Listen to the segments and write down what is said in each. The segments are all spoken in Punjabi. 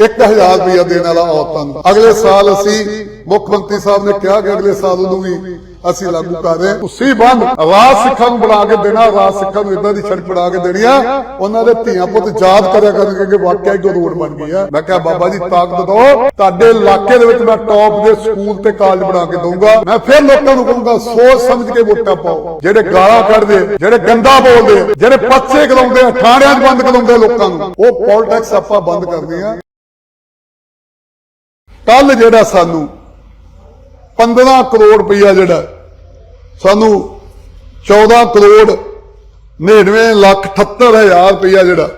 1000 ਰੁਪਇਆ ਦੇਣ ਵਾਲਾ ਔਰਤਾਂ ਨੂੰ। ਅਗਲੇ ਸਾਲ ਅਸੀਂ ਮੁੱਖ ਮੰਤਰੀ ਸਾਹਿਬ ਨੇ ਕਿਹਾ ਕਿ ਅਗਲੇ ਸਾਲ ਉਹਨੂੰ ਵੀ ਅਸੀਂ ਲਾਗੂ ਕਰ ਰਹੇ ਹਾਂ। ਬੰਦ ਰਾਜ ਸਿੱਖਾਂ ਨੂੰ ਬਣਾ ਕੇ ਦੇਣਾ ਰਾਜ ਸਿੱਖਾਂ ਨੂੰ ਇਦਾਂ ਦੀ ਸੜਕ ਬਣਾ ਕੇ ਦੇਣੀ ਆ। ਉਹਨਾਂ ਦੇ ਧੀਆਂ ਪੁੱਤ ਯਾਦ ਕਰਿਆ ਕਰਨਗੇ ਕਿ ਵਾਕਿਆ ਹੀ ਰੋਡ ਬਣ ਗਈ ਆ। ਮੈਂ ਕਿਹਾ, ਬਾਬਾ ਜੀ, ਤਾਕਤ ਦਿਓ। ਤੁਹਾਡੇ ਇਲਾਕੇ ਦੇ ਵਿੱਚ ਮੈਂ ਟੌਪ ਦੇ ਸਕੂਲ ਤੇ ਕਾਲਜ ਬਣਾ ਕੇ ਦਊਂਗਾ। ਮੈਂ ਫਿਰ ਲੋਕਾਂ ਨੂੰ ਕਹੂੰਗਾ, ਸੋਚ ਸਮਝ ਕੇ ਵੋਟਾਂ ਪਾਓ। ਜਿਹੜੇ ਗਾਲਾਂ ਕੱਢਦੇ, ਜਿਹੜੇ ਗੰਦਾ ਬੋਲਦੇ, ਜਿਹੜੇ ਪੱਛੇ ਕਲਾਉਂਦੇ ਆ ਥਾਣਿਆਂ 'ਚ ਬੰਦ ਕਰਾਉਂਦੇ ਆ ਲੋਕਾਂ ਨੂੰ। ਉਹ ਪੋਲਿਟਿਕਸ ਆਪਾਂ ਬੰਦ ਕਰਨੀ ਆ। ਕੱਲ ਜਿਹੜਾ ਸਾਨੂੰ 15 ਕਰੋੜ ਰੁਪਈਆ ਜਿਹੜਾ ਸਾਨੂੰ 14 ਕਰੋੜ 99 ਲੱਖ 78 ਹਜ਼ਾਰ ਰੁਪਈਆ ਜਿਹੜਾ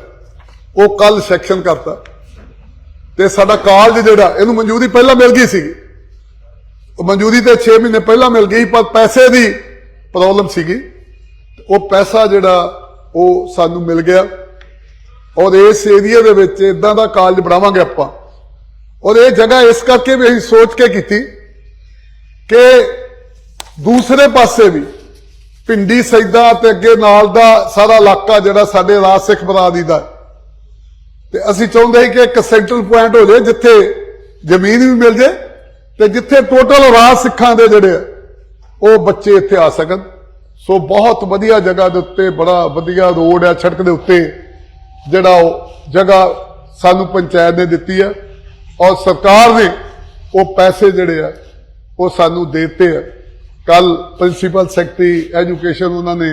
ਉਹ ਕੱਲ ਸੈਕਸ਼ਨ ਕਰਤਾ। ਤੇ ਸਾਡਾ ਕਾਲਜ ਜਿਹੜਾ, ਇਹਨੂੰ ਮਨਜ਼ੂਰੀ ਪਹਿਲਾਂ ਮਿਲ ਗਈ ਸੀ ਮਨਜ਼ੂਰੀ ਤੇ 6 ਮਹੀਨੇ ਪਹਿਲਾਂ ਮਿਲ ਗਈ, ਪਰ ਪੈਸੇ ਦੀ ਪ੍ਰੋਬਲਮ ਸੀਗੀ। ਉਹ ਪੈਸਾ ਜਿਹੜਾ, ਉਹ ਸਾਨੂੰ ਮਿਲ ਗਿਆ। ਔਰ ਇਸ ਏਰੀਆ ਦੇ ਵਿੱਚ ਇਦਾਂ ਦਾ ਕਾਲਜ ਬਣਾਵਾਂਗੇ ਆਪਾਂ। ਔਰ ਇਹ ਜਗ੍ਹਾ ਇਸ ਕਰਕੇ ਵੀ ਅਸੀਂ ਸੋਚ ਕੇ ਕੀਤੀ ਕਿ ਦੂਸਰੇ ਪਾਸੇ ਵੀ ਪਿੰਡੀ ਸੈਦਾ ਤੇ ਅੱਗੇ ਨਾਲ ਦਾ ਸਾਰਾ ਇਲਾਕਾ ਜਿਹੜਾ ਸਾਡੇ ਰਾਜ ਸਿੱਖ ਬਰਾਦਰੀ ਦਾ ਹੈ। ਤੇ ਅਸੀਂ ਚਾਹੁੰਦੇ ਸੀ ਕਿ ਇੱਕ ਸੈਂਟਰਲ ਪੁਆਇੰਟ ਹੋ ਜਾਵੇ ਜਿੱਥੇ ਜ਼ਮੀਨ ਵੀ ਮਿਲ ਜਾਏ ਤੇ ਜਿੱਥੇ ਟੋਟਲ ਰਾਜ ਸਿੱਖਾਂ ਦੇ ਜਿਹੜੇ ਆ, ਉਹ ਬੱਚੇ ਇੱਥੇ ਆ ਸਕਣ ਸੋ ਬਹੁਤ ਵਧੀਆ ਜਗ੍ਹਾ ਦੇ ਉੱਤੇ ਬੜਾ ਵਧੀਆ ਰੋਡ ਹੈ ਸੜਕ ਦੇ ਉੱਤੇ ਜਿਹੜਾ ਉਹ ਜਗ੍ਹਾ ਸਾਨੂੰ ਪੰਚਾਇਤ ਨੇ ਦਿੱਤੀ ਹੈ ਔਰ ਸਰਕਾਰ ਨੇ ਉਹ ਪੈਸੇ ਜਿਹੜੇ ਆ, ਉਹ ਸਾਨੂੰ ਦੇਤੇ ਆ। ਕੱਲ ਪ੍ਰਿੰਸੀਪਲ ਸੈਕਟਰੀ ਐਜੂਕੇਸ਼ਨ ਉਹਨਾਂ ਨੇ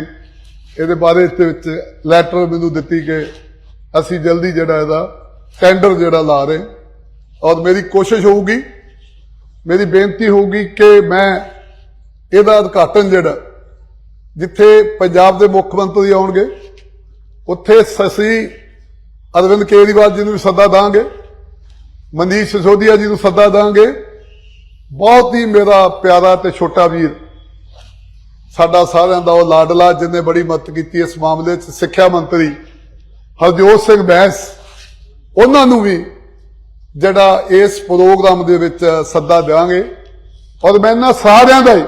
ਇਹਦੇ ਬਾਰੇ ਦੇ ਵਿੱਚ ਲੈਟਰ ਮੈਨੂੰ ਦਿੱਤੀ ਕਿ ਅਸੀਂ ਜਲਦੀ ਜਿਹੜਾ ਇਹਦਾ ਟੈਂਡਰ ਜਿਹੜਾ ਲਾ ਰਹੇ। ਔਰ ਮੇਰੀ ਕੋਸ਼ਿਸ਼ ਹੋਊਗੀ, ਮੇਰੀ ਬੇਨਤੀ ਹੋਊਗੀ ਕਿ ਮੈਂ ਇਹਦਾ ਉਦਘਾਟਨ ਜਿਹੜਾ, ਜਿੱਥੇ ਪੰਜਾਬ ਦੇ ਮੁੱਖ ਮੰਤਰੀ ਆਉਣਗੇ, ਉੱਥੇ ਸਸੀ ਅਰਵਿੰਦ ਕੇਜਰੀਵਾਲ ਜੀ ਨੂੰ ਵੀ ਸੱਦਾ ਦਾਂਗੇ। ਮਨੀਸ਼ ਸਿਸੋਦੀਆ ਜੀ ਨੂੰ ਸੱਦਾ ਦਾਂਗੇ। ਬਹੁਤ ਹੀ ਮੇਰਾ ਪਿਆਰਾ ਤੇ ਛੋਟਾ ਵੀਰ। ਸਾਡਾ ਸਾਰਿਆਂ ਦਾ ਉਹ ਲਾਡਲਾ ਜਿਹਨੇ ਬੜੀ ਮਦਦ ਕੀਤੀ ਇਸ ਮਾਮਲੇ 'ਚ, ਸਿੱਖਿਆ ਮੰਤਰੀ ਹਰਜੋਤ ਸਿੰਘ ਬੈਂਸ। ਉਹਨਾਂ ਨੂੰ ਵੀ ਜਿਹੜਾ ਇਸ ਪ੍ਰੋਗਰਾਮ ਦੇ ਵਿੱਚ ਸੱਦਾ ਦੇਵਾਂਗੇ ਔਰ ਮੈਂ ਇਹਨਾਂ ਸਾਰਿਆਂ ਦਾ ਹੀ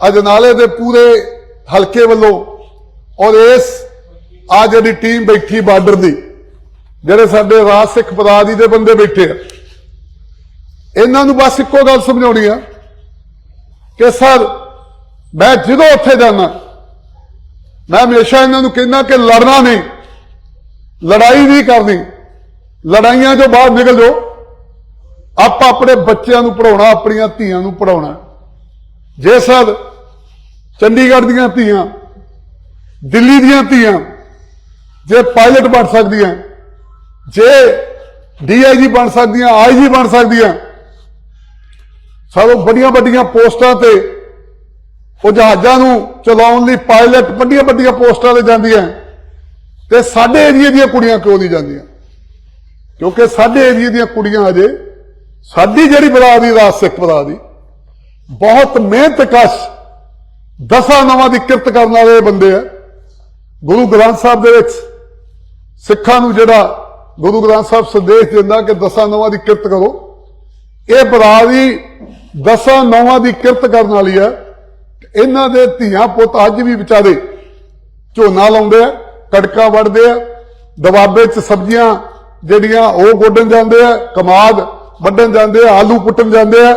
ਅਜਨਾਲੇ ਦੇ ਪੂਰੇ ਹਲਕੇ ਵੱਲੋਂ ਔਰ ਇਸ ਆ ਜਿਹੜੀ ਟੀਮ ਬੈਠੀ ਬਾਰਡਰ ਦੀ ਜਿਹੜੇ ਸਾਡੇ ਰਾਜ ਸਿੱਖ ਬਰਾਦਰੀ ਦੇ ਬੰਦੇ ਬੈਠੇ ਆ, ਇਹਨਾਂ ਨੂੰ ਬਸ ਇੱਕੋ ਗੱਲ ਸਮਝਾਉਣੀ ਆ ਕਿ ਸਰ, ਮੈਂ ਜਦੋਂ ਉੱਥੇ ਜਾਣਾ ਮੈਂ ਹਮੇਸ਼ਾ ਇਹਨਾਂ ਨੂੰ ਕਹਿੰਦਾ ਕਿ ਲੜਨਾ ਨਹੀਂ, ਲੜਾਈ ਨਹੀਂ ਕਰਨੀ, ਲੜਾਈਆਂ ਤੋਂ ਬਾਹਰ ਨਿਕਲ ਜਾਓ, ਆਪਾਂ ਆਪਣੇ ਬੱਚਿਆਂ ਨੂੰ ਪੜਾਉਣਾ ਆਪਣੀਆਂ ਧੀਆਂ ਨੂੰ ਪੜਾਉਣਾ ਜੇ ਸਰ, ਚੰਡੀਗੜ੍ਹ ਦੀਆਂ ਧੀਆਂ, ਦਿੱਲੀ ਦੀਆਂ ਧੀਆਂ, ਜੇ ਪਾਇਲਟ ਬਣ ਸਕਦੀਆਂ ਜੇ ਡੀਆਈਜੀ ਬਣ ਸਕਦੀਆਂ, ਆਈਜੀ ਬਣ ਸਕਦੀਆਂ ਸਾਨੂੰ ਵੱਡੀਆਂ ਵੱਡੀਆਂ ਪੋਸਟਾਂ ਤੇ ਉਹ ਜਹਾਜ਼ਾਂ ਨੂੰ ਚਲਾਉਣ ਲਈ ਪਾਇਲਟ ਵੱਡੀਆਂ ਵੱਡੀਆਂ ਪੋਸਟਾਂ ਤੇ ਜਾਂਦੀਆਂ। ਤੇ ਸਾਡੇ ਏਰੀਏ ਦੀਆਂ ਕੁੜੀਆਂ ਕਿਉਂ ਨਹੀਂ ਜਾਂਦੀਆਂ? ਕਿਉਂਕਿ ਸਾਡੇ ਏਰੀਏ ਦੀਆਂ ਕੁੜੀਆਂ ਅਜੇ ਸਾਡੀ ਜਿਹੜੀ ਬਰਾਦਰੀ ਰਾਜ ਸਿੱਖ ਬਰਾਦਰੀ ਬਹੁਤ ਮਿਹਨਤ ਕਸ਼ ਦਸਾਂ ਨਵਾਂ ਦੀ ਕਿਰਤ ਕਰਨ ਵਾਲੇ ਬੰਦੇ ਆ। ਗੁਰੂ ਗ੍ਰੰਥ ਸਾਹਿਬ ਦੇ ਵਿੱਚ ਸਿੱਖਾਂ ਨੂੰ ਜਿਹੜਾ ਗੁਰੂ ਗ੍ਰੰਥ ਸਾਹਿਬ ਸੰਦੇਸ਼ ਦਿੰਦਾ ਕਿ ਦਸਾਂ ਨਵਾਂ ਦੀ ਕਿਰਤ ਕਰੋ। ਇਹ ਬਰਾਦਰੀ ਦਸਾਂ ਨਵਾਂ ਦੀ ਕਿਰਤ ਕਰਨ ਵਾਲੀ ਹੈ। ਇਹਨਾਂ ਦੇ ਧੀਆਂ ਪੁੱਤ ਅੱਜ ਵੀ ਵਿਚਾਰੇ ਝੋਨਾ ਲਾਉਂਦੇ ਆ, ਕੜਕਾ ਵੜਦੇ ਆ ਦਬਾਬੇ 'ਚ ਸਬਜ਼ੀਆਂ ਜਿਹੜੀਆਂ ਉਹ ਗੋਡਣ ਜਾਂਦੇ ਆ, ਕਮਾਦ ਵੱਢਣ ਜਾਂਦੇ ਆ, ਆਲੂ ਪੁੱਟਣ ਜਾਂਦੇ ਆ।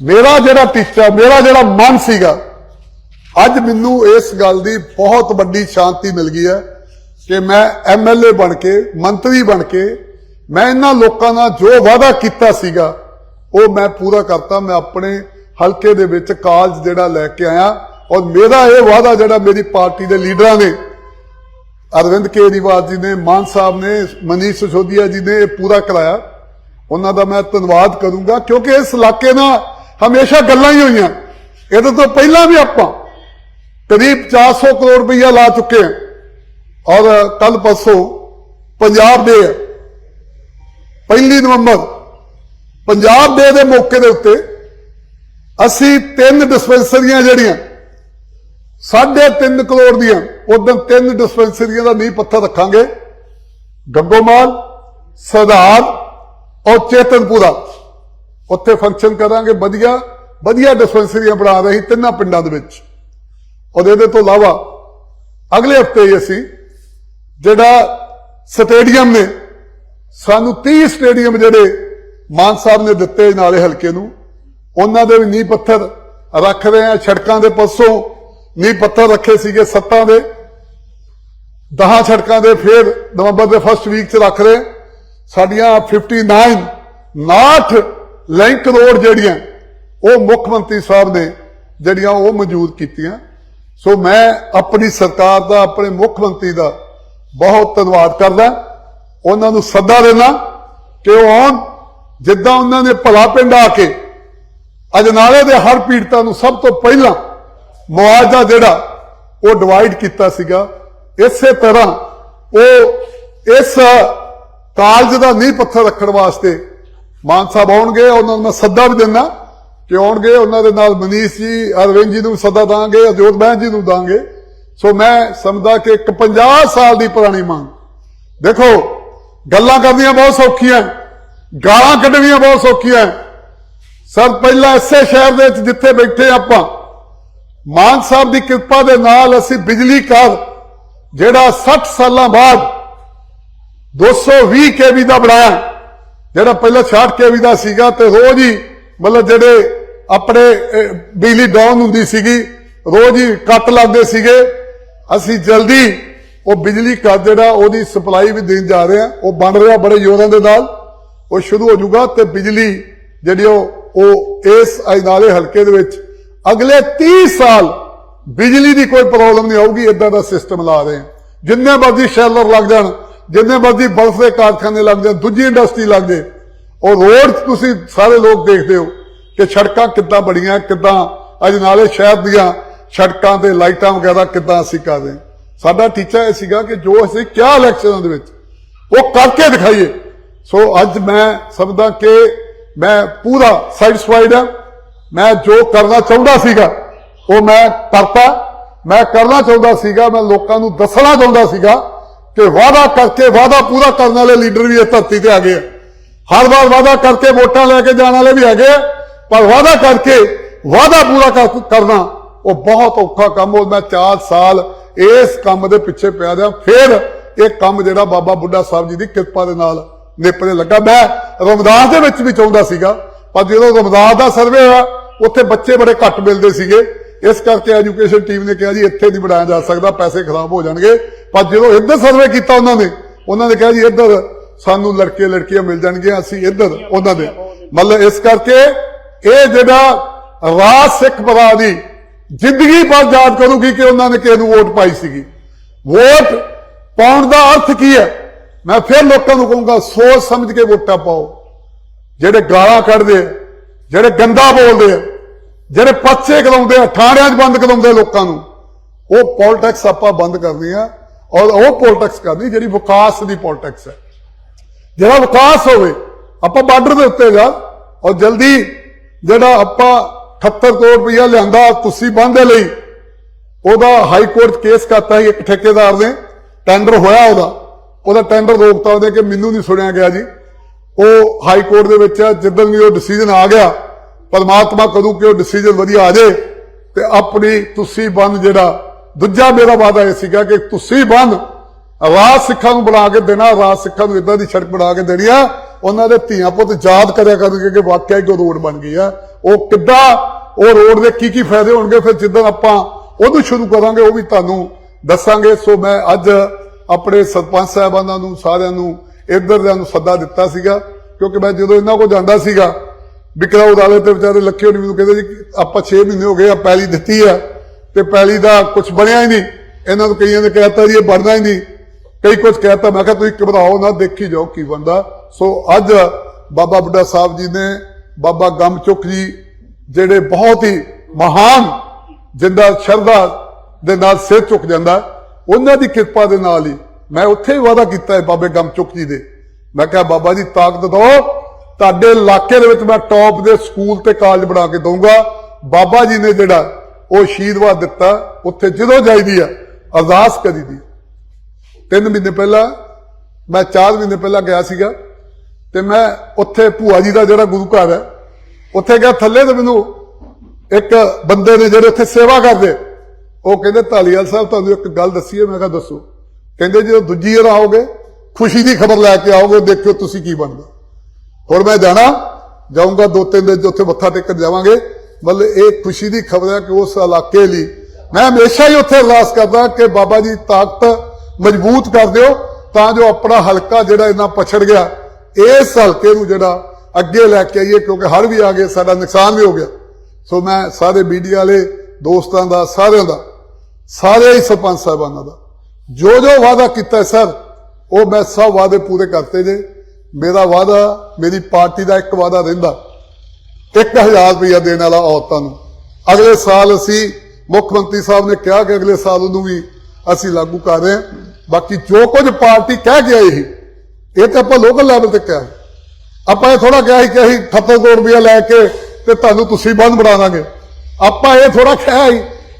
ਮੇਰਾ ਜਿਹੜਾ ਟੀਚਾ, ਮੇਰਾ ਜਿਹੜਾ ਮਨ ਸੀਗਾ, ਅੱਜ ਮੈਨੂੰ ਇਸ ਗੱਲ ਦੀ ਬਹੁਤ ਵੱਡੀ ਸ਼ਾਂਤੀ ਮਿਲ ਗਈ ਹੈ। ਕਿ ਮੈਂ ਐਮਐਲਏ ਬਣ ਕੇ, ਮੰਤਰੀ ਬਣ ਕੇ, ਮੈਂ ਇਹਨਾਂ ਲੋਕਾਂ ਨਾਲ ਜੋ ਵਾਅਦਾ ਕੀਤਾ ਸੀਗਾ, ਉਹ ਮੈਂ ਪੂਰਾ ਕਰਤਾ। ਮੈਂ ਆਪਣੇ ਹਲਕੇ ਦੇ ਵਿੱਚ ਕਾਲਜ ਜਿਹੜਾ ਲੈ ਕੇ ਆਇਆ ਔਰ ਮੇਰਾ ਇਹ ਵਾਅਦਾ ਜਿਹੜਾ ਮੇਰੀ ਪਾਰਟੀ ਦੇ ਲੀਡਰਾਂ ਨੇ, ਅਰਵਿੰਦ ਕੇਜਰੀਵਾਲ ਜੀ ਨੇ, ਮਾਨ ਸਾਹਿਬ ਨੇ, ਮਨੀਸ਼ ਸਿਸੋਦੀਆ ਜੀ ਨੇ ਇਹ ਪੂਰਾ ਕਰਾਇਆ। ਉਹਨਾਂ ਦਾ ਮੈਂ ਧੰਨਵਾਦ ਕਰੂੰਗਾ ਕਿਉਂਕਿ ਇਸ ਇਲਾਕੇ ਨਾਲ ਹਮੇਸ਼ਾ ਗੱਲਾਂ ਹੀ ਹੋਈਆਂ। ਇਹਦੇ ਤੋਂ ਪਹਿਲਾਂ ਵੀ ਆਪਾਂ ਕਰੀਬ 400 ਕਰੋੜ ਰੁਪਈਆ ਲਾ ਚੁੱਕੇ ਹਾਂ। ਔਰ ਕੱਲ ਪਰਸੋਂ ਪੰਜਾਬ ਦੇ ਪਹਿਲੀ ਨਵੰਬਰ। ਪੰਜਾਬ ਦੇ ਦੇ ਮੌਕੇ ਦੇ ਉੱਤੇ ਅਸੀਂ ਤਿੰਨ ਡਿਸਪੈਂਸਰੀਆਂ ਜਿਹੜੀਆਂ, ਸਾਢੇ ਤਿੰਨ ਕਰੋੜ ਦੀਆਂ ਉਦੋਂ ਤਿੰਨ ਡਿਸਪੈਂਸਰੀਆਂ ਦਾ ਨੀਂਹ ਪੱਥਰ ਰੱਖਾਂਗੇ। ਗੱਗੋਮਾਲ, ਸਰਦਾਰ ਔਰ ਚੇਤਨਪੁਰਾ। ਉੱਥੇ ਫੰਕਸ਼ਨ ਕਰਾਂਗੇ, ਵਧੀਆ ਵਧੀਆ ਡਿਸਪੈਂਸਰੀਆਂ ਬਣਾ ਰਹੀ ਤਿੰਨਾਂ ਪਿੰਡਾਂ ਦੇ ਵਿੱਚ। ਔਰ ਇਹਦੇ ਤੋਂ ਇਲਾਵਾ ਅਗਲੇ ਹਫ਼ਤੇ ਹੀ ਅਸੀਂ ਜਿਹੜਾ ਸਟੇਡੀਅਮ ਨੇ, ਸਾਨੂੰ 30 ਸਟੇਡੀਅਮ ਜਿਹੜੇ ਮਾਨ ਸਾਹਿਬ ਨੇ ਦਿੱਤੇ ਨਾਲੇ ਹਲਕੇ ਨੂੰ, ਉਹਨਾਂ ਦੇ ਵੀ ਨੀਂਹ ਪੱਥਰ ਰੱਖ ਰਹੇ ਆ ਸੜਕਾਂ ਦੇ ਪਾਸੋਂ ਨੀਂਹ ਪੱਥਰ ਰੱਖੇ ਸੀਗੇ ਸੱਤਾਂ ਦੇ। 10 ਸੜਕਾਂ ਦੇ ਫੇਰ ਨਵੰਬਰ ਦੇ ਫਸਟ ਵੀਕ ਚ ਰੱਖ ਰਹੇ ਸਾਡੀਆਂ 59 69 ਲਿੰਕ ਰੋਡ ਜਿਹੜੀਆਂ, ਉਹ ਮੁੱਖ ਮੰਤਰੀ ਸਾਹਿਬ ਨੇ ਜਿਹੜੀਆਂ ਉਹ ਮੌਜੂਦ ਕੀਤੀਆਂ। ਸੋ ਮੈਂ ਆਪਣੀ ਸਰਕਾਰ ਦਾ, ਆਪਣੇ ਮੁੱਖ ਮੰਤਰੀ ਦਾ ਬਹੁਤ ਧੰਨਵਾਦ ਕਰਦਾ। ਉਹਨਾਂ ਨੂੰ ਸੱਦਾ ਦੇਣਾ ਕਿ ਉਹ ਆਉਣ, ਜਿੱਦਾਂ ਉਹਨਾਂ ਨੇ ਭਲਾ ਪਿੰਡ ਆ ਕੇ ਅਜਨਾਲੇ ਦੇ ਹਰ ਪੀੜਤਾਂ ਨੂੰ ਸਭ ਤੋਂ ਪਹਿਲਾਂ ਮੁਆਵਜ਼ਾ ਜਿਹੜਾ ਉਹ ਡਿਵਾਈਡ ਕੀਤਾ ਸੀਗਾ। ਇਸੇ ਤਰ੍ਹਾਂ ਉਹ ਇਸ ਕਾਲਜ ਦਾ ਨੀਂਹ ਪੱਥਰ ਰੱਖਣ ਵਾਸਤੇ ਮਾਨ ਸਾਹਿਬ ਆਉਣਗੇ, ਉਹਨਾਂ ਨੂੰ ਮੈਂ ਸੱਦਾ ਵੀ ਦਿੰਦਾ ਕਿ ਆਉਣਗੇ, ਉਹਨਾਂ ਦੇ ਨਾਲ ਮਨੀਸ਼ ਜੀ, ਅਰਵਿੰਦ ਜੀ ਨੂੰ ਵੀ ਸੱਦਾ ਦਾਂਗੇ, ਅਜੋਤ ਬਹਿਨ ਜੀ ਨੂੰ ਦਾਂਗੇ। ਸੋ ਮੈਂ ਸਮਝਦਾ ਕਿ ਇੱਕ 50 ਸਾਲ ਦੀ ਪੁਰਾਣੀ ਮੰਗ ਦੇਖੋ, ਗੱਲਾਂ ਕਰਨੀਆਂ ਬਹੁਤ ਸੌਖੀਆਂ, ਗਾਲਾਂ ਕੱਢਣੀਆਂ ਬਹੁਤ ਸੌਖੀਆਂ। ਸਰ, ਪਹਿਲਾਂ ਇਸੇ ਸ਼ਹਿਰ ਦੇ ਵਿੱਚ ਜਿੱਥੇ ਬੈਠੇ ਆਪਾਂ, ਮਾਨ ਸਾਹਿਬ ਦੀ ਕਿਰਪਾ ਦੇ ਨਾਲ ਅਸੀਂ ਬਿਜਲੀ ਘਰ, ਜਿਹੜਾ 60 ਸਾਲਾਂ ਬਾਅਦ 220 ਕੇਵੀ ਦਾ ਬਣਾਇਆ, ਜਿਹੜਾ ਪਹਿਲਾਂ 66 ਕੇਵੀ ਦਾ ਸੀਗਾ ਤੇ ਰੋਜ਼ ਹੀ ਮਤਲਬ ਜਿਹੜੇ ਆਪਣੇ ਬਿਜਲੀ ਡਾਊਨ ਹੁੰਦੀ ਸੀਗੀ, ਰੋਜ਼ ਹੀ ਕੱਟ ਲੱਗਦੇ ਸੀਗੇ। ਅਸੀਂ ਜਲਦੀ ਉਹ ਬਿਜਲੀ ਘਰ ਜਿਹੜਾ ਉਹਦੀ ਸਪਲਾਈ ਵੀ ਦੇਣ ਜਾ ਰਹੇ ਆ ਉਹ ਬਣ ਰਿਹਾ ਬੜੇ ਜ਼ੋਰਾਂ ਦੇ ਨਾਲ। ਉਹ ਸ਼ੁਰੂ ਹੋ ਜਾਊਗਾ ਤੇ ਬਿਜਲੀ ਜਿਹੜੀ ਉਹ ਉਹ ਇਸ ਅਜਨਾਲੇ ਹਲਕੇ ਦੇ ਵਿੱਚ ਅਗਲੇ 30 ਸਾਲ ਬਿਜਲੀ ਦੀ ਕੋਈ ਪ੍ਰੋਬਲਮ ਨਹੀਂ ਆਊਗੀ ਇਦਾਂ ਦਾ ਸਿਸਟਮ ਲਾ ਰਹੇ ਹਾਂ। ਜਿੰਨੇ ਮਰਜ਼ੀ ਸ਼ੈਲਰ ਲੱਗ ਜਾਣ, ਜਿੰਨੇ ਮਰਜ਼ੀ ਬਲਫ ਦੇ ਕਾਰਖਾਨੇ ਲੱਗ ਜਾਣ, ਦੂਜੀ ਇੰਡਸਟਰੀ ਲੱਗ ਜੇ। ਉਹ ਰੋਡ ਤੁਸੀਂ ਸਾਰੇ ਲੋਕ ਦੇਖਦੇ ਹੋ ਕਿ ਸੜਕਾਂ ਕਿੱਦਾਂ ਬੜੀਆਂ ਕਿੱਦਾਂ ਅਜਨਾਲੇ ਸ਼ਹਿਰ ਦੀਆਂ ਸੜਕਾਂ ਤੇ ਲਾਈਟਾਂ ਵਗੈਰਾ ਕਿੱਦਾਂ ਅਸੀਂ ਕਰ ਰਹੇ ਸਾਡਾ ਟੀਚਾ ਇਹ ਸੀਗਾ ਕਿ ਜੋ ਅਸੀਂ ਕਿਹਾ ਇਲੈਕਸ਼ਨਾਂ ਦੇ ਵਿੱਚ ਉਹ ਕਰਕੇ ਦਿਖਾਈਏ। ਸੋ ਅੱਜ ਮੈਂ ਸਮਝਦਾ ਕਿ ਮੈਂ ਪੂਰਾ ਸੈਟੀਸਫਾਈਡ ਹਾਂ। ਮੈਂ ਜੋ ਕਰਨਾ ਚਾਹੁੰਦਾ ਸੀਗਾ ਉਹ ਮੈਂ ਕਰਤਾ। ਮੈਂ ਕਰਨਾ ਚਾਹੁੰਦਾ ਸੀਗਾ ਮੈਂ ਲੋਕਾਂ ਨੂੰ ਦੱਸਣਾ ਚਾਹੁੰਦਾ ਸੀਗਾ ਕਿ ਵਾਅਦਾ ਕਰਕੇ ਵਾਅਦਾ ਪੂਰਾ ਕਰਨ ਵਾਲੇ ਲੀਡਰ ਵੀ ਇਸ ਧਰਤੀ ਤੇ ਆ ਗਏ ਹਰ ਵਾਰ ਵਾਅਦਾ ਕਰਕੇ ਵੋਟਾਂ ਲੈ ਕੇ ਜਾਣ ਵਾਲੇ ਵੀ ਹੈਗੇ ਆ, ਪਰ ਵਾਅਦਾ ਕਰਕੇ ਵਾਅਦਾ ਪੂਰਾ ਕਰ- ਕਰਨਾ ਉਹ ਬਹੁਤ ਔਖਾ ਕੰਮ ਉਹ ਮੈਂ 4 ਸਾਲ ਇਸ ਕੰਮ ਦੇ ਪਿੱਛੇ ਪਿਆ ਰਿਹਾ। ਫਿਰ ਇਹ ਕੰਮ ਜਿਹੜਾ ਬਾਬਾ ਬੁੱਢਾ ਸਾਹਿਬ ਜੀ ਦੀ ਕਿਰਪਾ ਦੇ ਨਾਲ ਨਿਪਰੇ ਲੱਗਾ। ਮੈਂ ਰਮਦਾਸ ਦੇ ਵਿੱਚ ਵੀ ਚਾਹੁੰਦਾ ਸੀਗਾ, ਪਰ ਜਦੋਂ ਰਮਦਾਸ ਦਾ ਸਰਵੇ ਹੋਇਆ, ਉੱਥੇ ਬੱਚੇ ਬੜੇ ਘੱਟ ਮਿਲਦੇ ਸੀਗੇ। ਇਸ ਕਰਕੇ ਐਜੂਕੇਸ਼ਨ ਟੀਮ ਨੇ ਕਿਹਾ ਜੀ, ਇੱਥੇ ਨਹੀਂ ਬਣਾਇਆ ਜਾ ਸਕਦਾ, ਪੈਸੇ ਖਰਾਬ ਹੋ ਜਾਣਗੇ। ਪਰ ਜਦੋਂ ਇੱਧਰ ਸਰਵੇ ਕੀਤਾ ਉਹਨਾਂ ਨੇ ਉਹਨਾਂ ਨੇ ਕਿਹਾ ਜੀ, ਇੱਧਰ ਸਾਨੂੰ ਲੜਕੇ ਲੜਕੀਆਂ ਮਿਲ ਜਾਣਗੀਆਂ, ਅਸੀਂ ਇੱਧਰ ਉਹਨਾਂ ਦੇ। ਮਤਲਬ ਇਸ ਕਰਕੇ ਇਹ ਜਿਹੜਾ ਰਾਜ ਸਿੱਖ ਭਰਾ ਦੀ ਜ਼ਿੰਦਗੀ ਭਰ ਯਾਦ ਕਰੂਗੀ ਕਿ ਉਹਨਾਂ ਨੇ ਕਿਸੇ ਨੂੰ ਵੋਟ ਪਾਈ ਸੀਗੀ। ਵੋਟ ਪਾਉਣ ਦਾ ਅਰਥ ਕੀ ਹੈ? ਮੈਂ ਫਿਰ ਲੋਕਾਂ ਨੂੰ ਕਹੂੰਗਾ, ਸੋਚ ਸਮਝ ਕੇ ਵੋਟਾਂ ਪਾਓ। ਜਿਹੜੇ ਗਾਲਾਂ ਕੱਢਦੇ ਜਿਹੜੇ ਗੰਦਾ ਬੋਲਦੇ ਆ, ਜਿਹੜੇ ਪੱਚੇ ਕਲਾਉਂਦੇ ਆ ਥਾਣਿਆਂ 'ਚ ਬੰਦ ਕਰਾਉਂਦੇ ਲੋਕਾਂ ਨੂੰ, ਉਹ ਪੋਲਿਟਿਕਸ ਆਪਾਂ ਬੰਦ ਕਰਨੀ ਆ ਔਰ ਉਹ ਪੋਲਿਟਿਕਸ ਕਰਨੀ ਜਿਹੜੀ ਵਿਕਾਸ ਦੀ ਪੋਲਿਟਿਕਸ ਹੈ। ਜਿਹੜਾ ਵਿਕਾਸ ਹੋਵੇ, ਆਪਾਂ ਬਾਰਡਰ ਦੇ ਉੱਤੇ ਜਾ, ਔਰ ਜਲਦੀ ਜਿਹੜਾ ਆਪਾਂ 78 ਕਰੋੜ ਰੁਪਇਆ ਲਿਆਂਦਾ ਤੁਸੀਂ ਬੰਦ ਲਈ। ਉਹਦਾ ਹਾਈ ਕੋਰਟ ਕੇਸ ਕਰਤਾ ਇੱਕ ਠੇਕੇਦਾਰ ਨੇ। ਟੈਂਡਰ ਹੋਇਆ ਉਹਦਾ। ਉਹਦਾ ਟੈਂਡਰ ਰੋਕਤਾ ਉਹਦੇ ਕਿ ਮੈਨੂੰ ਨਹੀਂ ਸੁਣਿਆ ਗਿਆ ਜੀ। ਉਹ ਹਾਈ ਕੋਰਟ ਦੇ ਵਿੱਚ ਜਿੱਦਣ ਵੀ ਉਹ ਡਿਸੀਜਨ ਆ ਗਿਆ, ਪਰਮਾਤਮਾ ਕਦੋਂ ਕਿ ਉਹ ਡਿਸੀਜਨ ਵਧੀਆ ਆ ਜਾਏ ਤੇ ਆਪਣੀ ਤੁਸੀਂ ਬੰਦ ਜਿਹੜਾ, ਦੂਜਾ ਮੇਰਾ ਵਾਦਾ ਇਹ ਸੀਗਾ ਕਿ ਤੁਸੀਂ ਬੰਦ ਰਾਜ ਸਿੱਖਾਂ ਨੂੰ ਬਣਾ ਕੇ ਦੇਣਾ, ਰਾਜ ਸਿੱਖਾਂ ਨੂੰ ਇਦਾਂ ਦੀ ਸੜਕ ਬਣਾ ਕੇ ਦੇਣੀ ਆ। ਉਹਨਾਂ ਦੇ ਧੀਆਂ ਪੁੱਤ ਯਾਦ ਕਰਿਆ ਕਰਨਗੇ ਕਿ ਵਾਕਿਆ ਹੀ ਉਹ ਰੋਡ ਬਣ ਗਈ ਆ। ਉਹ ਕਿੱਦਾਂ ਉਹ ਰੋਡ ਦੇ ਕੀ ਕੀ ਫਾਇਦੇ ਹੋਣਗੇ, ਫਿਰ ਜਿੱਦਾਂ ਆਪਾਂ ਉਹਨੂੰ ਸ਼ੁਰੂ ਕਰਾਂਗੇ, ਉਹ ਵੀ ਤੁਹਾਨੂੰ ਦੱਸਾਂਗੇ। ਸੋ ਮੈਂ ਅੱਜ ਆਪਣੇ ਸਰਪੰਚ ਸਾਹਿਬਾਨਾਂ ਨੂੰ, ਸਾਰਿਆਂ ਨੂੰ ਇੱਧਰ ਦਿਆਂ ਨੂੰ ਸੱਦਾ ਦਿੱਤਾ ਸੀਗਾ, ਕਿਉਂਕਿ ਮੈਂ ਜਦੋਂ ਇਹਨਾਂ ਕੋਲ ਜਾਂਦਾ ਸੀਗਾ ਵਿਕਰਾਉ ਉਦਾਲੇ ਤੇ ਵਿਚਾਰੇ ਲੱਖੇ ਹੋਣੀ ਮੈਨੂੰ ਕਹਿੰਦੇ ਜੀ, ਆਪਾਂ 6 ਮਹੀਨੇ ਹੋ ਗਏ ਆ, ਪੈਲੀ ਦਿੱਤੀ ਆ, ਤੇ ਪੈਲੀ ਦਾ ਕੁਝ ਬਣਿਆ ਹੀ ਨਹੀਂ। ਇਹਨਾਂ ਨੂੰ ਕਈਆਂ ਨੇ ਕਹਿਤਾ ਜੀ, ਇਹ ਬਣਨਾ ਹੀ ਨਹੀਂ। ਕਈ ਕੁਝ ਕਹਿਤਾ, ਮੈਂ ਕਿਹਾ ਤੁਸੀਂ ਘਬਰਾਓ ਨਾ, ਦੇਖੀ ਜਾਓ ਕੀ ਬੰਦਾ ਸੋ ਅੱਜ ਬਾਬਾ ਬੁੱਢਾ ਸਾਹਿਬ ਜੀ ਨੇ ਬਾਬਾ ਗਮਚੁਕ ਜੀ ਜਿਹੜੇ ਬਹੁਤ ਹੀ ਮਹਾਨ ਜਿੰਦਾ ਸ਼ਰਧਾ ਦੇ ਨਾਲ ਸਿਰ ਝੁਕ ਜਾਂਦਾ, ਉਹਨਾਂ ਦੀ ਕਿਰਪਾ ਦੇ ਨਾਲ ਹੀ ਮੈਂ ਉੱਥੇ ਹੀ ਵਾਅਦਾ ਕੀਤਾ ਹੈ ਬਾਬੇ ਗਮਚੁਕ ਜੀ ਦੇ। ਮੈਂ ਕਿਹਾ, ਬਾਬਾ ਜੀ, ਤਾਕਤ ਦਿਓ। ਤੁਹਾਡੇ ਇਲਾਕੇ ਦੇ ਵਿੱਚ ਮੈਂ ਟੌਪ ਦੇ ਸਕੂਲ ਤੇ ਕਾਲਜ ਬਣਾ ਕੇ ਦਊਂਗਾ। ਬਾਬਾ ਜੀ ਨੇ ਜਿਹੜਾ ਉਹ ਆਸ਼ੀਰਵਾਦ ਦਿੱਤਾ, ਉੱਥੇ ਜਦੋਂ ਜਾਈਦੀ ਆ, ਅਰਦਾਸ ਕਰੀਦੀ। ਤਿੰਨ ਮਹੀਨੇ ਪਹਿਲਾਂ, ਮੈਂ 4 ਮਹੀਨੇ ਪਹਿਲਾਂ ਗਿਆ ਸੀਗਾ। ਤੇ ਮੈਂ ਉੱਥੇ ਭੂਆ ਜੀ ਦਾ ਜਿਹੜਾ ਗੁਰੂ ਘਰ ਹੈ, ਉੱਥੇ ਗਿਆ, ਥੱਲੇ ਤੇ ਮੈਨੂੰ ਇੱਕ ਬੰਦੇ ਨੇ ਜਿਹੜੇ ਉੱਥੇ ਸੇਵਾ ਕਰਦੇ, ਉਹ ਕਹਿੰਦੇ, ਧਾਲੀਵਾਲ ਸਾਹਿਬ, ਤੁਹਾਨੂੰ ਇੱਕ ਗੱਲ ਦੱਸੀਏ, ਮੈਂ ਕਿਹਾ, ਦੱਸੋ। ਕਹਿੰਦੇ, ਜਦੋਂ ਦੂਜੀ ਵਾਰ ਆਓਗੇ, ਖੁਸ਼ੀ ਦੀ ਖਬਰ ਲੈ ਕੇ ਆਓਗੇ, ਦੇਖਿਓ ਤੁਸੀਂ ਕੀ ਬਣਦਾ। ਹੁਣ ਮੈਂ ਜਾਣਾ, ਜਾਊਂਗਾ ਦੋ ਤਿੰਨ ਦਿਨ ਉੱਥੇ ਮੱਥਾ ਟੇਕਣ ਜਾਵਾਂਗੇ। ਮਤਲਬ ਇਹ ਖੁਸ਼ੀ ਦੀ ਖਬਰ ਹੈ ਕਿ ਉਸ ਇਲਾਕੇ ਲਈ ਮੈਂ ਹਮੇਸ਼ਾ ਹੀ ਉੱਥੇ ਅਰਦਾਸ ਕਰਦਾ ਕਿ ਬਾਬਾ ਜੀ ਤਾਕਤ ਮਜ਼ਬੂਤ ਕਰ ਦਿਓ, ਤਾਂ ਜੋ ਆਪਣਾ ਹਲਕਾ ਜਿਹੜਾ ਇੰਨਾ ਪਛੜ ਗਿਆ ਇਸ ਹਲਕੇ ਨੂੰ ਜਿਹੜਾ ਅੱਗੇ ਲੈ ਕੇ ਆਈਏ, ਕਿਉਂਕਿ ਹੜ ਵੀ ਆ ਗਏ, ਸਾਡਾ ਨੁਕਸਾਨ ਵੀ ਹੋ ਗਿਆ। ਸੋ ਮੈਂ ਸਾਰੇ ਮੀਡੀਆ ਵਾਲੇ, ਦੋਸਤਾਂ ਦਾ, ਸਾਰਿਆਂ ਦਾ, ਸਾਰੇ ਹੀ ਸਰਪੰਚ ਸਾਹਿਬਾਨਾਂ ਦਾ, ਜੋ ਜੋ ਵਾਅਦਾ ਕੀਤਾ ਸਰ, ਉਹ ਮੈਂ ਸਭ ਵਾਅਦੇ ਪੂਰੇ ਕਰਤੇ ਜੇ ਮੇਰਾ ਵਾਅਦਾ, ਮੇਰੀ ਪਾਰਟੀ ਦਾ ਇੱਕ ਵਾਅਦਾ ਰਹਿੰਦਾ 1000 ਰੁਪਇਆ ਦੇਣ ਵਾਲਾ ਔਰਤਾਂ ਨੂੰ। ਅਗਲੇ ਸਾਲ ਅਸੀਂ, ਮੁੱਖ ਮੰਤਰੀ ਸਾਹਿਬ ਨੇ ਕਿਹਾ ਕਿ ਅਗਲੇ ਸਾਲ ਉਹਨੂੰ ਵੀ ਅਸੀਂ ਲਾਗੂ ਕਰ ਰਹੇ ਹਾਂ। ਬਾਕੀ ਜੋ ਕੁਝ ਪਾਰਟੀ ਕਹਿ ਗਿਆ ਇਹ ਇਹ ਤਾਂ ਆਪਾਂ ਲੋਕਲ ਲੈਵਲ ਤੇ ਕਿਹਾ। ਆਪਾਂ ਇਹ ਥੋੜਾ ਕਿਹਾ ਸੀ ਕਿ ਅਸੀਂ 78 ਕਰੋੜ ਰੁਪਇਆ ਲੈ ਕੇ ਤੇ ਤੁਹਾਨੂੰ ਤੁਸੀਂ ਬੰਦ ਬਣਾ ਦਾਂਗੇ। ਆਪਾਂ ਇਹ ਥੋੜਾ ਕਿਹਾ ਸੀ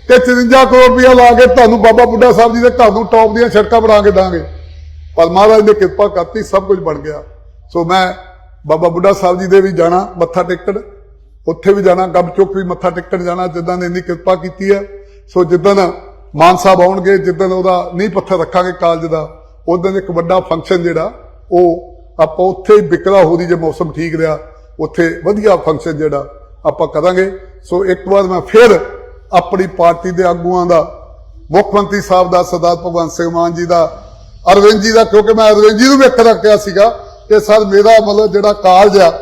ਕਿ 53 ਕਰੋੜ ਰੁਪਇਆ ਲਾ ਕੇ ਤੁਹਾਨੂੰ ਬਾਬਾ ਬੁੱਢਾ ਸਾਹਿਬ ਜੀ ਦੇ ਘਰ ਨੂੰ ਟੌਪ ਦੀਆਂ ਸੜਕਾਂ ਬਣਾ ਕੇ ਦਾਂਗੇ। ਪਰ ਮਹਾਰਾਜ ਨੇ ਕਿਰਪਾ ਕਰਤੀ, ਸਭ ਕੁਝ ਬਣ ਗਿਆ। ਸੋ ਮੈਂ ਬਾਬਾ ਬੁੱਢਾ ਸਾਹਿਬ ਜੀ ਦੇ ਵੀ ਜਾਣਾ, ਮੱਥਾ ਟੇਕਣ। ਉੱਥੇ ਵੀ ਜਾਣਾ ਗੱਬ ਚੁੱਕ ਵੀ ਮੱਥਾ ਟੇਕਣ ਜਾਣਾ, ਜਿੱਦਾਂ ਨੇ ਇੰਨੀ ਕਿਰਪਾ ਕੀਤੀ ਹੈ। ਸੋ ਜਿੱਦਣ ਮਾਨ ਸਾਹਿਬ ਆਉਣਗੇ, ਜਿੱਦਣ ਉਹਦਾ ਨੀਂਹ ਪੱਥਰ ਰੱਖਾਂਗੇ ਕਾਲਜ ਦਾ ਉਦੋਂ ਇੱਕ ਵੱਡਾ ਫੰਕਸ਼ਨ ਜਿਹੜਾ ਉਹ ਆਪਾਂ ਉੱਥੇ ਹੀ ਹੋ ਹੋਦੀ ਜੇ ਮੌਸਮ ਠੀਕ ਰਿਹਾ, ਉੱਥੇ ਵਧੀਆ ਫੰਕਸ਼ਨ ਜਿਹੜਾ ਆਪਾਂ ਕਰਾਂਗੇ। ਸੋ ਇੱਕ ਵਾਰ ਮੈਂ ਫਿਰ ਆਪਣੀ ਪਾਰਟੀ ਦੇ ਆਗੂਆਂ ਦਾ, ਮੁੱਖ ਮੰਤਰੀ ਸਾਹਿਬ ਦਾ, ਸਰਦਾਰ ਭਗਵੰਤ ਸਿੰਘ ਮਾਨ ਜੀ ਦਾ, ਅਰਵਿੰਦ ਜੀ ਦਾ, ਕਿਉਂਕਿ ਮੈਂ ਅਰਵਿੰਦ ਜੀ ਨੂੰ ਵੇਖ ਰੱਖਿਆ ਸੀਗਾ ਕਿ ਸਰ ਮੇਰਾ ਮਤਲਬ ਜਿਹੜਾ ਕਾਲਜ ਆ,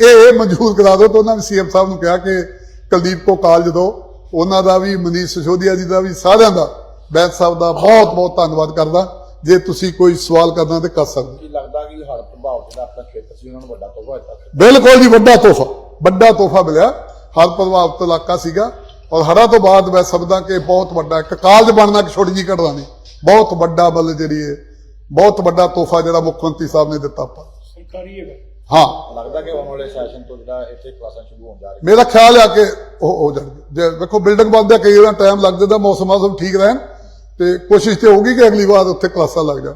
ਇਹ ਇਹ ਮਨਜ਼ੂਰ ਕਰਾ ਦਿਓ। ਤਾਂ ਉਹਨਾਂ ਨੇ ਸੀਐਮ ਸਾਹਿਬ ਨੂੰ ਕਿਹਾ ਕਿ ਕੁਲਦੀਪ ਕੋ ਕਾਲਜ ਦਿਓ। ਉਹਨਾਂ ਦਾ ਵੀ, ਮਨੀਸ਼ ਸਿਸੋਦੀਆ ਜੀ ਦਾ ਵੀ, ਸਾਰਿਆਂ ਦਾ, ਬੈਂਸ ਸਾਹਿਬ ਦਾ ਬਹੁਤ ਬਹੁਤ ਧੰਨਵਾਦ ਕਰਦਾ। ਜੇ ਤੁਸੀਂ ਕੋਈ ਸਵਾਲ ਕਰਨਾ ਤੇ ਕਰ ਸਕਦੇ ਕੀ ਲੱਗਦਾ ਕਿ ਹੜ੍ਹ ਪ੍ਰਭਾਵ ਜਿਹੜਾ ਆਪਣਾ ਖੇਤਰ ਸੀ ਉਹਨਾਂ ਨੂੰ ਵੱਡਾ ਤੋਹਫਾ ਦਿੱਤਾ ਬਿਲਕੁਲ ਜੀ ਵੱਡਾ ਤੋਹਫਾ। ਵੱਡਾ ਤੋਹਫਾ ਮਿਲਿਆ। ਹਰ ਪ੍ਰਭਾਵਿਤ ਇਲਾਕਾ ਸੀਗਾ। ਔਰ ਹੜਾ ਤੋਂ ਬਾਅਦ ਮੈਂ ਸਮਝਦਾ ਕਿ ਬਹੁਤ ਵੱਡਾ ਇੱਕ ਕਾਲਜ ਬਣਨਾ ਇੱਕ ਛੋਟੀ ਜਿਹੀ ਘਟਨਾ ਨਹੀਂ। ਬਹੁਤ ਵੱਡਾ ਮਤਲਬ ਜਿਹੜੀ ਹੈ ਬਹੁਤ ਵੱਡਾ ਤੋਹਫਾ ਜਿਹੜਾ ਮੁੱਖ ਮੰਤਰੀ ਸਾਹਿਬ ਨੇ ਦਿੱਤਾ ਆਪਾਂ ਸਰਕਾਰੀ ਹੈਗਾ। ਹਾਂ। ਲੱਗਦਾ ਕਿ ਆਉਣ ਵਾਲੇ ਸੈਸ਼ਨ ਤੋਂ ਜਿਹੜਾ ਇੱਥੇ ਕਲਾਸਾਂ ਸ਼ੁਰੂ ਹੋਣ ਜਾ ਰਹੀਆਂ ਮੇਰਾ ਖਿਆਲ ਆ ਕਿ ਉਹ ਹੋ ਜਾਣਗੇ। ਜੇ ਵੇਖੋ ਬਿਲਡਿੰਗ ਬਣਦੇ ਕਈ ਵਾਰ ਟਾਈਮ ਲੱਗ ਜਾਂਦਾ ਮੌਸਮ ਮਾਸਮ ਠੀਕ ਰਹਿਣ। ਤੇ ਕੋਸ਼ਿਸ਼ ਤੇ ਹੋਊਗੀ ਕਿ ਅਗਲੀ ਵਾਰ ਉੱਥੇ ਕਲਾਸਾਂ ਲੱਗ ਜਾਣ।